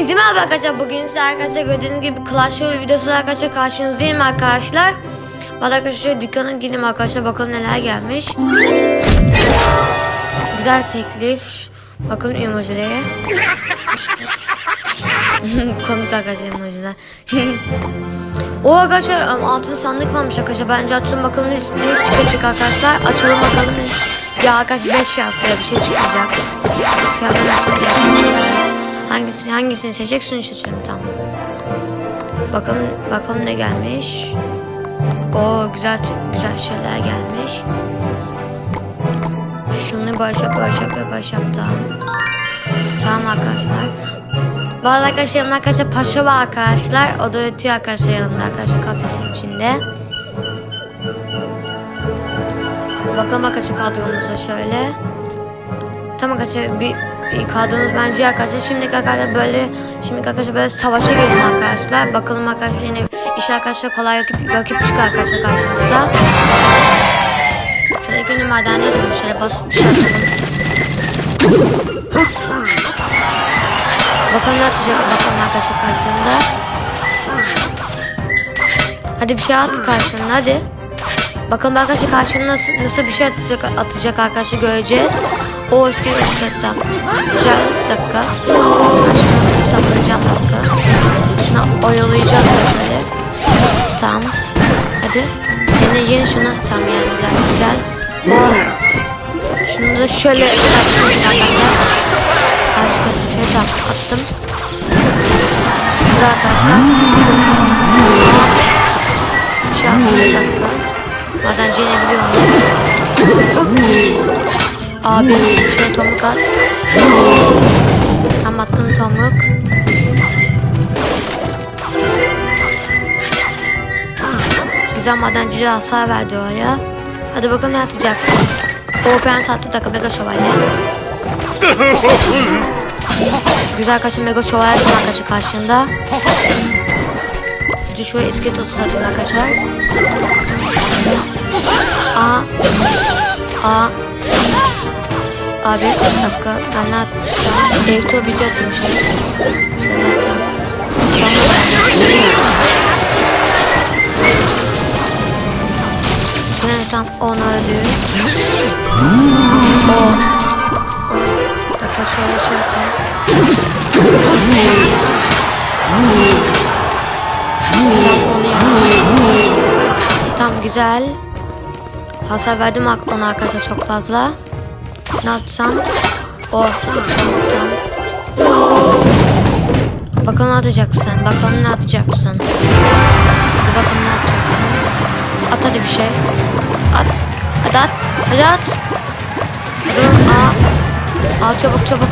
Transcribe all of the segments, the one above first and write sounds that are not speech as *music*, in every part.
Hepinize merhaba arkadaşlar. Bugün size arkadaşlar gördüğünüz gibi Clash Royale videosu arkadaşlar karşınızdayım arkadaşlar. Hadi arkadaşlar dükkana gidelim arkadaşlar bakalım neler gelmiş. Güzel teklif. Bakalım emojilere. *laughs* Komik arkadaşlar emojiler. *laughs* o arkadaşlar altın sandık varmış arkadaşlar. Bence açalım bakalım ne, ne çıkacak arkadaşlar. Açalım bakalım ne Ya arkadaşlar 5 şanslıya bir şey çıkacak. Şu açalım. Hangisi, hangisini seçecek şunu seçelim tamam. Bakalım bakalım ne gelmiş. O güzel güzel şeyler gelmiş. Şunu bağış yap, bağış yap tamam. Tamam arkadaşlar. Bazı arkadaşlar yanımda arkadaşlar paşa var arkadaşlar. O da ötüyor arkadaşlar yanımda arkadaşlar kafesin içinde. Bakalım arkadaşlar kadromuza şöyle. Tamam arkadaşlar bir kadromuz bence arkadaşlar. Şimdi arkadaşlar böyle şimdi arkadaşlar böyle savaşa gelin arkadaşlar. Bakalım arkadaşlar yine iş arkadaşlar kolay rakip, rakip çıkar arkadaşlar karşımıza. Şöyle günü madende yazalım. Şöyle basit bir şey. Bakalım ne atacak bakalım arkadaşlar karşılığında. Hadi bir şey at karşılığında hadi. Bakalım arkadaşlar karşılığında nasıl, nasıl bir şey atacak, atacak arkadaşlar göreceğiz. O eski setten. Güzel dakika. Şunu saklayacağım dakika. Şuna oyalayıcı atıyor şöyle. Tamam. Hadi. Yeni yeni şunu tam yendiler. Güzel. O. Şunu da şöyle atayım arkadaşlar. Başka şöyle tam attım. Güzel arkadaşlar. Şu an bir dakika. Madenciye biliyor Abi şöyle tomruk at. Tam attım tomruk. Güzel madenciliğe hasar verdi oraya. Hadi bakalım ne atacaksın. Open sattı takım Mega Şövalye. Güzel arkadaşlar Mega Şövalye tam arkadaşlar karşında. De şöyle iskelet otu satın arkadaşlar. Aa. Aa. Abi bir dakika ben ne atacağım? Elektro bici atayım şöyle. Şöyle atayım. Ne tam onu öldü. O. Dakika şöyle şey atayım. Tam güzel. Hasar verdim ona arkadaşlar çok fazla. Ne atsam? Oh, tamam tamam. Bakalım ne atacaksın? Bakalım ne atacaksın? Hadi bakalım ne atacaksın? At hadi bir şey. At. Hadi at. Hadi at. Hadi. Aa. Aa çabuk çabuk.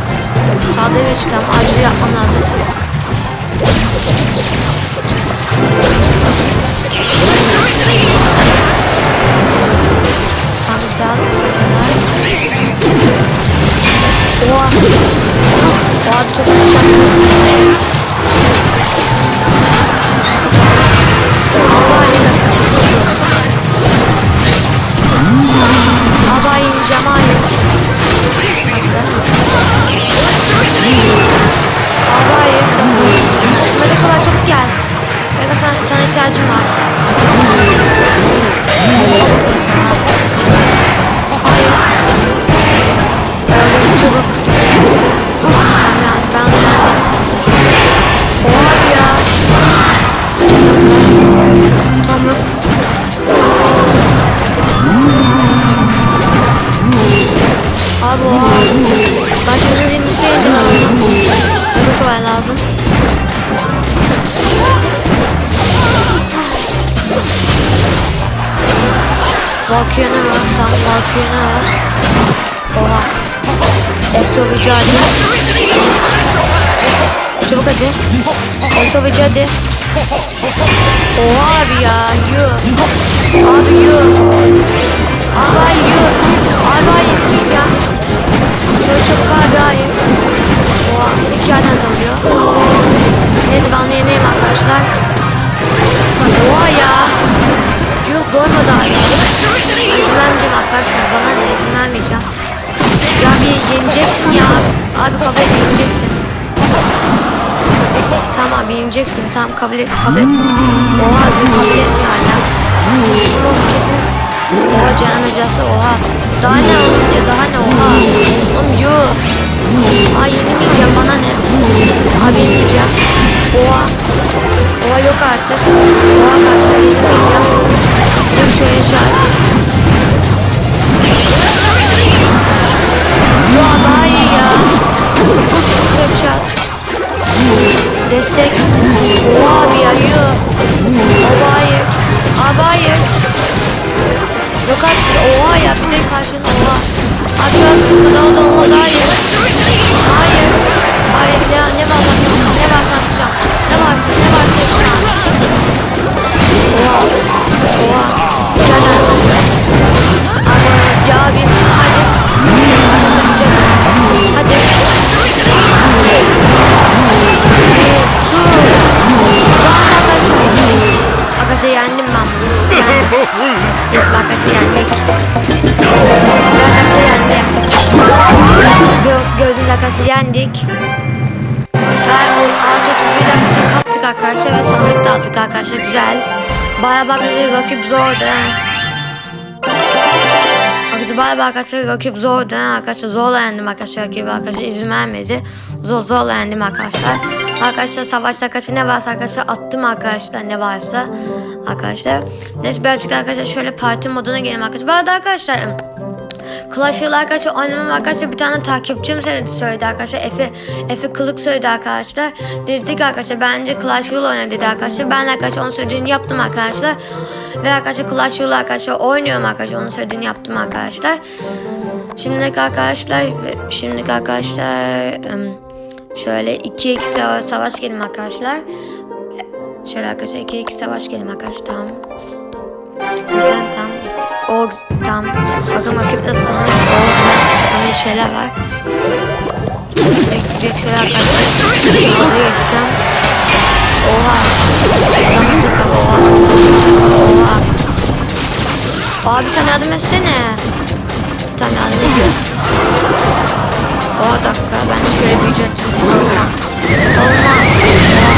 Sağda geçti ama acil yapmam lazım. Tam güzel. Oha. Oha çok yaşattı. Vici hadi. Çabuk hadi. Ekto Vici hadi. Oha abi ya. Yuh. Abi yuh. Abi hayır yuh. Abi hayır yiyeceğim. Şöyle çabuk abi hayır. Oha. iki yerden kalıyor. Neyse ben onu yeneyim arkadaşlar. Oha ya. Yuh doymadı hala. Vermeyeceğim arkadaşlar. Bana da izin bir yeneceksin ya. Abi kafayı yeneceksin. Abi yeneceksin. Tamam kabul et. Kabul et. Oha bir kabul etmiyor hala. O kesin. Oha canım ecrası oha. Daha ne oğlum ya daha ne oha. Oğlum yuh. Aa yenilmeyeceğim bana ne. Abi yenilmeyeceğim. Oha. Oha yok artık. Oha karşıya yenilmeyeceğim. Dur şöyle şart. Destek. Abi ya yuh. Oha hayır. Abi hayır. Yok artık oha ya bir de karşında oha. Abi artık bu da olmaz hayır. Hayır. Hayır ya arkadaşlar yendik. O 631 arkadaşlar kaptık arkadaşlar ve sandık da aldık arkadaşlar güzel. Bayağı bakın rakip zordu. Arkadaşlar bayağı arkadaşlar rakip zordu. Arkadaşlar zorla yendim arkadaşlar rakibi arkadaşlar izin vermedi. Zor zorla yendim arkadaşlar. Arkadaşlar savaşta arkadaşlar ne varsa arkadaşlar attım arkadaşlar ne varsa. Arkadaşlar. Neyse birazcık da arkadaşlar şöyle parti moduna gelelim arkadaşlar. Bu arkadaşlar Clash Royale arkadaşlar oynamam arkadaşlar bir tane takipçim söyledi, arkadaşlar. Efe Efe Kılık söyledi arkadaşlar. Dedi ki arkadaşlar bence Clash Royale oyna dedi arkadaşlar. Ben de arkadaşlar onun söylediğini yaptım arkadaşlar. Ve arkadaşlar Clash Royale arkadaşlar oynuyorum arkadaşlar onun söylediğini yaptım arkadaşlar. Şimdiki arkadaşlar şimdiki arkadaşlar şöyle 2-2 sava- savaş gelin arkadaşlar. Şöyle arkadaşlar 2-2 savaş gelin arkadaşlar tamam. Ben tam o tam bakın nasılmış o hani şeyler var. Direkt şöyle arkadaşlar oraya geçeceğim. Oha. Oha. Oha. Oha. Bir tane yardım etsene. Bir tane yardım ediyor oha dakika ben şöyle atayım savunma savunma oha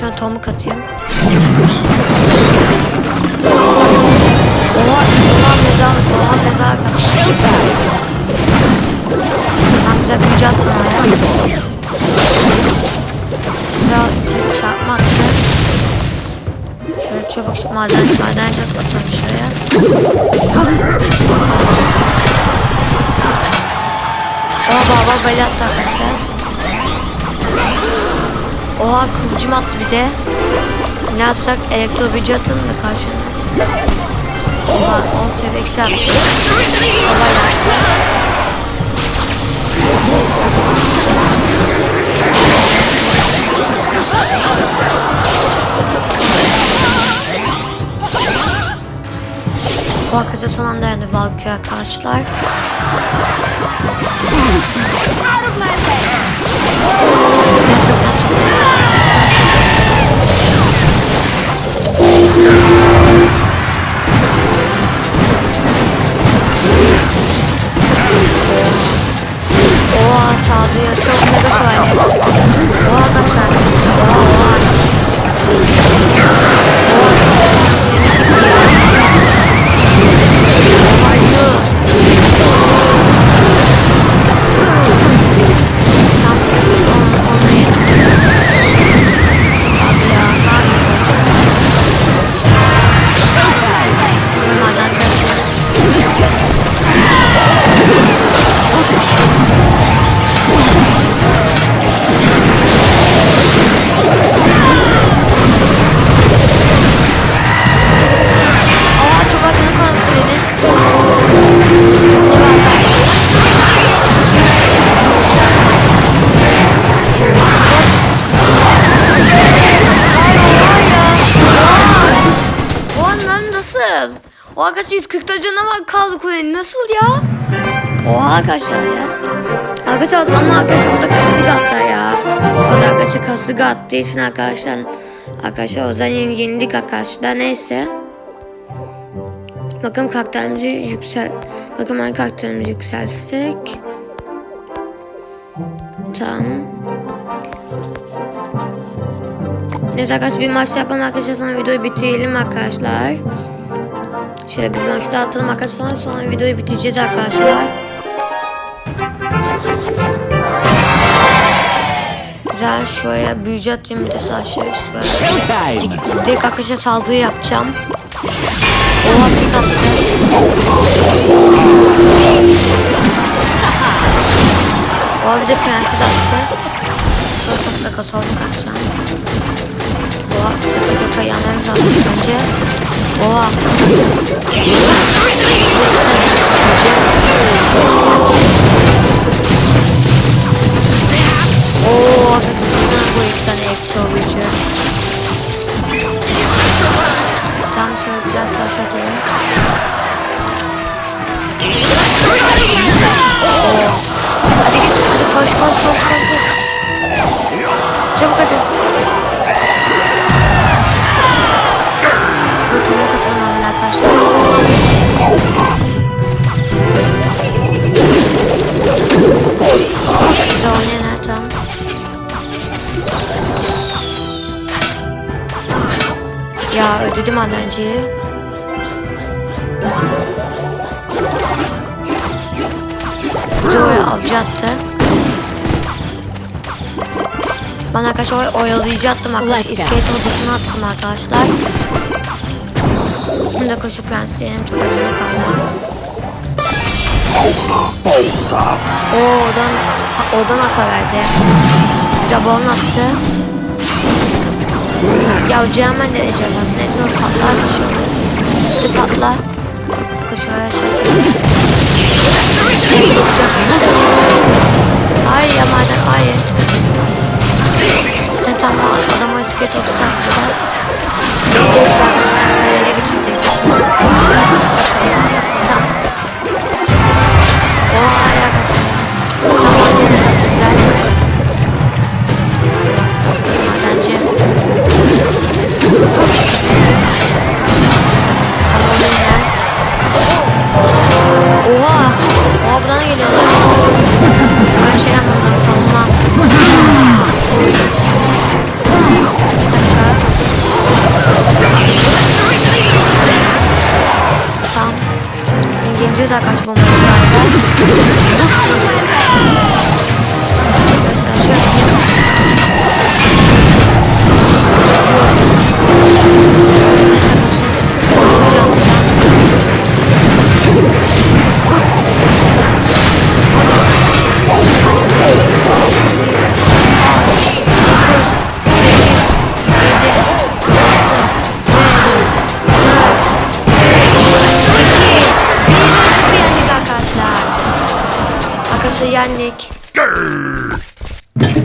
Şuna tomuk atayım. Oha, oha mezarlık, oha mezarlık. Tam güzel gücü atsana ya. Güzel tek çarpma attı. Şöyle çabuk maden, maden çabuk atalım şuraya. Oha baba böyle attı arkadaşlar. Oha kılıcım attı bir de. Ne yapsak elektro gücü atın da karşına. Oha 10 sefer yaptı. Sabah yaptı. Bu arkadaşlar son anda yani Valkyrie arkadaşlar. Oha sağlıyor. Çok mega şövalye. Oha arkadaşlar. Oha oha. Oha. 140'da canavar kaldı kule. Nasıl ya? Oha arkadaşlar ya. Arkadaşlar ama arkadaşlar o da kasık attı ya. O da arkadaşlar kasık attığı için arkadaşlar. Arkadaşlar o zaman yenildik arkadaşlar. Neyse. Bakın karakterimizi yüksel... Bakın ben karakterimizi yükselsek. Tamam. Neyse arkadaşlar bir maç yapalım arkadaşlar sonra videoyu bitirelim arkadaşlar. Şöyle bir maç daha atalım arkadaşlar sonra videoyu bitireceğiz arkadaşlar. Güzel şöyle büyücü atayım bir de savaşı şöyle. Direkt arkadaşlar saldırı yapacağım. Oha bir attı. Oha bir de prenses attı. Şöyle topla katoluk atacağım. Oha bir dakika dakika yanmamız lazım önce. Oha. Oo, arkadaşlar bu iki tane ektorucu. Tam şöyle güzel savaş atalım. Oo. Hadi git, hadi koş koş koş koş koş. Çabuk hadi. Ya ödedim madenciyi. Joey avcı. Ben arkadaşlar oy- oyalayacaktım arkadaşlar. İskelet odasına attım arkadaşlar. Şimdi de koşu prensesim çok önemli kaldı. Oo oradan, oradan hasar verdi. Balon attı. Ya ucu hemen de aslında. Neyse o patlar artık şöyle. Hadi patla. Bakın şöyle şey.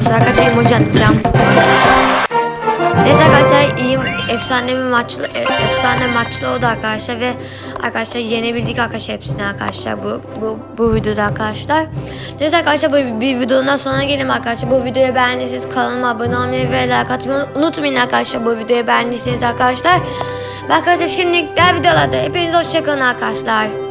Şimdi arkadaşlar emoji atacağım. Neyse arkadaşlar iyi efsane bir maçlı e- efsane maçlı oldu arkadaşlar ve arkadaşlar yenebildik arkadaşlar hepsini arkadaşlar bu bu bu videoda arkadaşlar. Neyse arkadaşlar bu bir videonun sonuna gelelim arkadaşlar. Bu videoyu beğendiyseniz kanalıma abone olmayı ve like atmayı unutmayın arkadaşlar. Bu videoyu beğendiyseniz arkadaşlar. Ve arkadaşlar şimdilik diğer videolarda hepiniz hoşçakalın arkadaşlar.